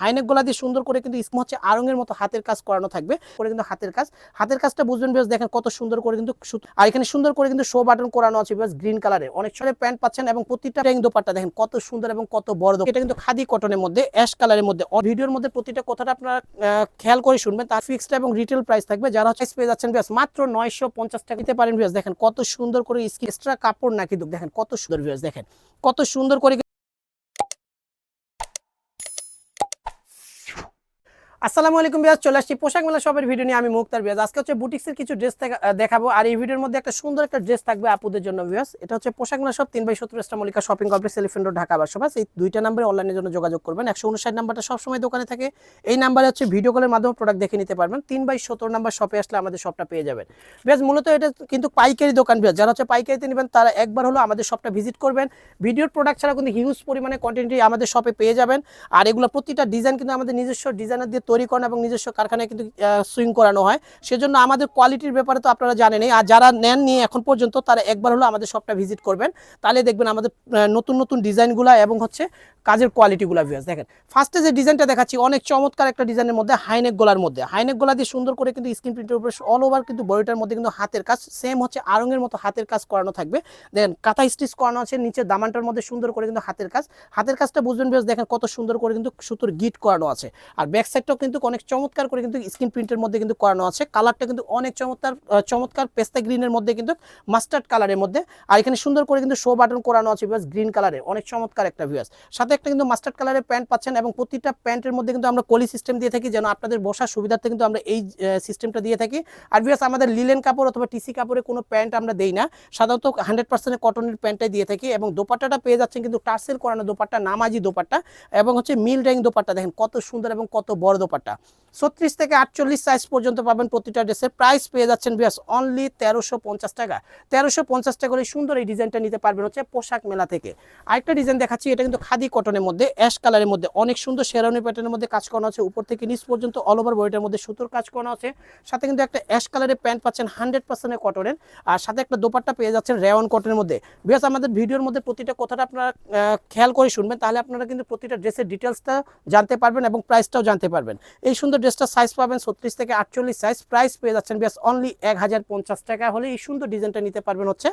High neck গলা দিয়ে সুন্দর করে কিন্তু ইসমা হচ্ছে আরঙের মতো হাতের কাজ করানো থাকবে। করে কিন্তু হাতের কাজ। হাতের কাজটা বুঝবেন বেশ দেখেন কত সুন্দর করে কিন্তু আর এখানে সুন্দর করে কিন্তু শো বাটন করানো আছে বেশ গ্রিন কালারের অনেক সময় প্যান্ট পাচ্ছেন এবং প্রতিটা র্যাং দোপাট্টা দেখেন কত সুন্দর এবং কত বড় এটা কিন্তু খাদি কটনের মধ্যে অ্যাশ কালারের মধ্যে। ভিডিওর মধ্যে প্রতিটা কথাটা আপনারা খেয়াল করে শুনবেন। তার ফিক্সড এবং রিটেল প্রাইস থাকবে। যারা হচ্ছে পেয়ে যাচ্ছেন বেশ মাত্র নয়শো পঞ্চাশ টাকা দিতে পারেন বেশ দেখেন কত সুন্দর করে স্কিন এক্সট্রা কাপড় না কিন্তু দেখেন কত সুন্দর বেশ দেখেন। কত সুন্দর করে আসসালামু আলাইকুম বিয়াজ চলে আসছি পোশাক মেলা সবের ভিডিও নিয়ে। আমি মুক্তার বিয়াজ আজকে হচ্ছে বুটিক্সের কিছু ড্রেস দেখাবো। আর এই ভিডিওর মধ্যে একটা সুন্দর একটা ড্রেস থাকবে আপুদের জন্য বিয়াজ এটা হচ্ছে পোশাক মেলা সব তিন বাই সত্তর স্টা Mallika shopping complex elephant road, Dhaka বাসবাস এই দুইটা নাম্বারে অনলাইনের জন্য যোগাযোগ করবেন। একশো উনষাট নাম্বারটা সবসময় দোকানে থাকে। এই নাম্বারে হচ্ছে ভিডিও কলের মাধ্যমে প্রোডাক্ট দেখে নিতে পারবেন। তিন বাই সত্তর নাম্বার শপে আসলে আমাদের শপটা পেয়ে যাবেন। বিয়াজ মূলত এটা কিন্তু পাইকারি দোকান বিয়াজ যারা হচ্ছে পাইকারিতে নেবেন, তারা একবার হলো আমাদের শপটা ভিজিট করবেন। ভিডিওর প্রোডাক্ট ছাড়া কিন্তু হিউজ পরিমাণে কন্টেন্টই আমাদের শপে পেয়ে যাবেন। আর এগুলো প্রতিটা ডিজাইন কিন্তু আমাদের নিজস্ব ডিজাইনার দিয়ে তৈরি করেন এবং নিজস্ব কারখানায় কিন্তু সুইং করানো হয়। সেজন্য আমাদের কোয়ালিটির ব্যাপারে তো আপনারা জানেনই আর যারা নেন নিয়ে এখন পর্যন্ত তারা একবার হলো আমাদের শপটা ভিজিট করবেন। তাহলে দেখবেন আমাদের নতুন নতুন ডিজাইনগুলো এবং হচ্ছে কাজের কোয়ালিটিগুলো ভিউয়ার্স দেখেন ফার্স্টে যে ডিজাইনটা দেখাচ্ছি, অনেক চমৎকার একটা ডিজাইনের মধ্যে হাইনেক গলার মধ্যে। হাইনেক গলা দিয়ে সুন্দর করে কিন্তু স্ক্রিন প্রিন্টের উপরে অল ওভার কিন্তু বডিটার মধ্যে কিন্তু হাতের কাজ সেম হচ্ছে আরঙের মতো হাতের কাজ করানো থাকবে। দেখেন, কাঁথা স্টিচ করানো আছে, নিচে দামানটার মধ্যে সুন্দর করে কিন্তু হাতের কাজ। হাতের কাজটা বুঝবেন বেশ দেখেন কত সুন্দর করে কিন্তু সুতোর গিট করানো আছে। আর ব্যাক সাইডটাও কিন্তু অনেক চমৎকার করে কিন্তু স্ক্রিন প্রিন্টের মধ্যে কিন্তু করানো আছে। কালারটা কিন্তু অনেক চমৎকার চমৎকার পেস্তা গ্রিনের মধ্যে কিন্তু মাস্টার্ড কালারের মধ্যে। আর এখানে সুন্দর করে কিন্তু শো বাটন করানো আছে বিকজ গ্রিন কালারে অনেক চমৎকার একটা ভিউয়ার্স সাথে একটা কিন্তু মাস্টার্ড কালারের প্যান্ট পাচ্ছেন এবং প্রতিটা প্যান্টের মধ্যে কিন্তু আমরা কলি সিস্টেম দিয়ে থাকি যেন আপনাদের বসার সুবিধার্থে কিন্তু আমরা এই সিস্টেমটা দিয়ে থাকি। আর ভিউয়ার্স আমাদের লিলেন কাপড় অথবা টিসি কাপড়ে কোনো প্যান্ট আমরা দেই না। সাধারণত হান্ড্রেড পার্সেন্ট কটনের প্যান্টটাই দিয়ে থাকি এবং দোপাট্টাটা পেয়ে যাচ্ছেন কিন্তু টার্সেল করানো দোপাট্টা, নামাজি দোপাট্টা এবং হচ্ছে মিল র্যাং দোপাট্টা। দেখেন কত সুন্দর এবং কত বড় দোপাট্টা। ছত্রিশ থেকে আটচল্লিশ সাইজ পর্যন্ত পাবেন প্রতিটা ড্রেসের প্রাইস পেয়ে যাচ্ছেন বিয়াস অনলি তেরোশো পঞ্চাশ টাকা। তেরোশো পঞ্চাশ টাকা করে সুন্দর এই ডিজাইনটা নিতে পারবেন হচ্ছে পোশাক মেলা থেকে। আরেকটা ডিজাইন দেখাচ্ছি, এটা কিন্তু খাদি কটনের মধ্যে অ্যাশ কালারের মধ্যে, অনেক সুন্দর শেরানি প্যাটার্নের মধ্যে কাজ করানো আছে। উপর থেকে নিচ পর্যন্ত অল ওভার বডিটার মধ্যে সুতোর কাজ করানো আছে। সাথে কিন্তু একটা অ্যাশ কালারের প্যান্ট পাচ্ছেন হান্ড্রেড পার্সেন্টের কটনের আর সাথে একটা দোপাট্টা পেয়ে যাচ্ছেন রেওয়ান কটনের মধ্যে। বিকজ আমাদের ভিডিওর মধ্যে প্রতিটা কথাটা আপনারা খেয়াল করে শুনবেন। তাহলে আপনারা কিন্তু প্রতিটা ড্রেসের ডিটেলসটা জানতে পারবেন এবং প্রাইসটাও জানতে পারবেন। এই সুন্দর ড্রেসটা সাইজ পাবেন ছত্রিশ থেকে আটচল্লিশ সাইজ প্রাইস পেয়ে যাচ্ছেন বেশ অনলি এক হাজার পঞ্চাশ টাকা হলে এই সুন্দর ডিজাইনটা নিতে পারবেন হচ্ছে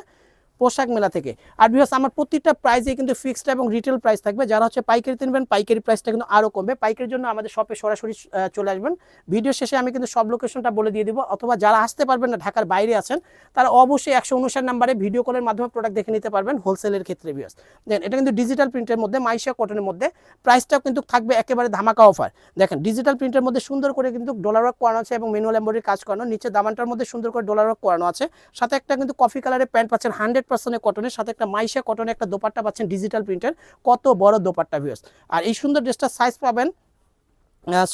পোশাক মেলা থেকে। আর বিকজ আমার প্রতিটা প্রাইসে কিন্তু ফিক্সড এবং রিটেল প্রাইস থাকবে। যারা হচ্ছে পাইকারি নেবেন পাইকারি প্রাইসটা কিন্তু আরও কমবে। পাইকারির জন্য আমাদের শপে সরাসরি চলে আসবেন। ভিডিও শেষে আমি কিন্তু সব লোকেশনটা বলে দিয়ে দিব। অথবা যারা আসতে পারবেন না, ঢাকার বাইরে আছেন, তারা অবশ্যই একশো উনষাট নাম্বারে ভিডিও কলের মাধ্যমে প্রোডাক্ট দেখে নিতে পারবেন হোলসেলের ক্ষেত্রে বিকজ দেন, এটা কিন্তু ডিজিটাল প্রিন্টের মধ্যে, মাইশা কটনের মধ্যে প্রাইসটাও কিন্তু থাকবে একেবারে ধামাকা অফার দেখেন ডিজিটাল প্রিন্টের মধ্যে সুন্দর করে কিন্তু ডলার ওয়ার্ক করানো আছে এবং ম্যানুয়াল এম্বয়ডারি কাজ করানো। নিচে দামানটার মধ্যে সুন্দর করে ডলার ওয়ার্ক করানো আছে। সাথে একটা কিন্তু কফি কালারের প্যান্ট পাচ্ছেন হান্ড্রেড পার্সেন্টের কটনের সাথে একটা মাইশা কটনের একটা দোপাট্টা পাচ্ছেন ডিজিটাল প্রিন্টের কত বড় দোপাট্টা ভিউস আর এই সুন্দর ড্রেসটার সাইজ পাবেন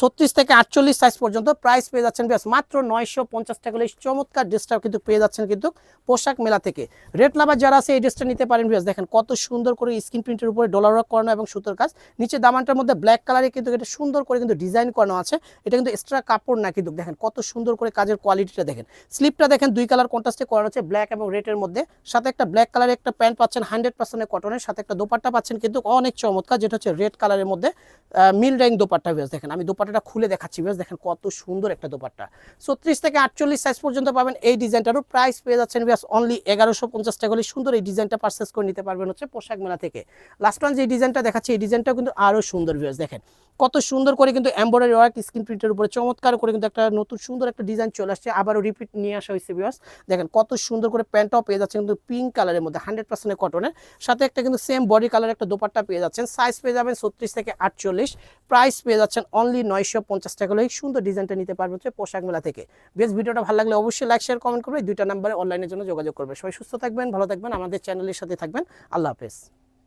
ছত্রিশ থেকে আটচল্লিশ সাইজ পর্যন্ত প্রাইস পেয়ে যাচ্ছেন বেশ মাত্র নয়শো পঞ্চাশ টাকা এই চমৎকার ড্রেসটা কিন্তু পেয়ে যাচ্ছেন কিন্তু পোশাক মেলা থেকে। রেড লাভার যারা আছে এই ড্রেসটা নিতে পারেন বেশ দেখেন কত সুন্দর করে স্ক্রিন প্রিন্টের উপরে ডলার ওয়ার্ক করানো এবং সুতোর কাজ। নিচে দামানটার মধ্যে ব্ল্যাক কালারে কিন্তু এটা সুন্দর করে কিন্তু ডিজাইন করানো আছে। এটা কিন্তু এক্সট্রা কাপড় না কিন্তু দেখেন কত সুন্দর করে কাজের কোয়ালিটিটা দেখেন। স্লিপটা দেখেন দুই কালার কন্ট্রাস্টে করানো আছে ব্ল্যাক এবং রেডের মধ্যে। সাথে একটা ব্ল্যাক কালারের একটা প্যান্ট পাচ্ছেন হান্ড্রেড পার্সেন্টের কটনের সাথে একটা দোপাট্টা পাচ্ছেন কিন্তু অনেক চমৎকার, যেটা হচ্ছে রেড কালারের মধ্যে মিল র্যাঙ্ক দোপাট্টা বেশ দেখেন আমি দোপাট্টাটা খুলে দেখাচ্ছি বেশ দেখেন কত সুন্দর একটা দোপাট্টা। ছত্রিশ থেকে আটচল্লিশ সাইজ পর্যন্ত পাবেন এই ডিজাইনটারও প্রাইস পেয়ে যাচ্ছেন বেশ অনলি এগারোশো পঞ্চাশ টাকা হলে সুন্দর এই ডিজাইনটা পারচেস করে নিতে পারবেন হচ্ছে পোশাক মেলা থেকে। লাস্ট ওয়ান যে ডিজাইনটা দেখাচ্ছি, এই ডিজাইনটা কিন্তু আরও সুন্দর বেশ দেখেন। কত সুন্দর করে কিন্তু এমব্রয়ডারি ওয়ার্ক স্ক্রিন প্রিন্টের উপরে চমৎকার করে কিন্তু একটা নতুন সুন্দর একটা ডিজাইন চলে আসছে। আবারও রিপিট নিয়ে আসা হয়েছে বিয়াস দেখেন কত সুন্দর করে প্যান্টটাও পেয়ে যাচ্ছে কিন্তু পিঙ্ক কালারের মধ্যে হান্ড্রেড পার্সেন্টের কটনের সাথে একটা কিন্তু সেম বডি কালার একটা দোপাট্টা পেয়ে যাচ্ছেন। সাইজ পেয়ে যাবেন ছত্রিশ থেকে আটচল্লিশ। প্রাইস পেয়ে যাচ্ছেন অনলি নয়শো পঞ্চাশ টাকা হলে সুন্দর ডিজাইনটা নিতে পারবেন হচ্ছে পোশাক মেলা থেকে। বেশ ভিডিওটা ভালো লাগলে অবশ্যই লাইক শেয়ার কমেন্ট করবে। দুইটা নাম্বারে অনলাইনের জন্য যোগাযোগ করবে। সবাই সুস্থ থাকবেন, ভালো থাকবেন। আমাদের চ্যানেলের সাথে থাকবেন। আল্লাহ হাফেজ।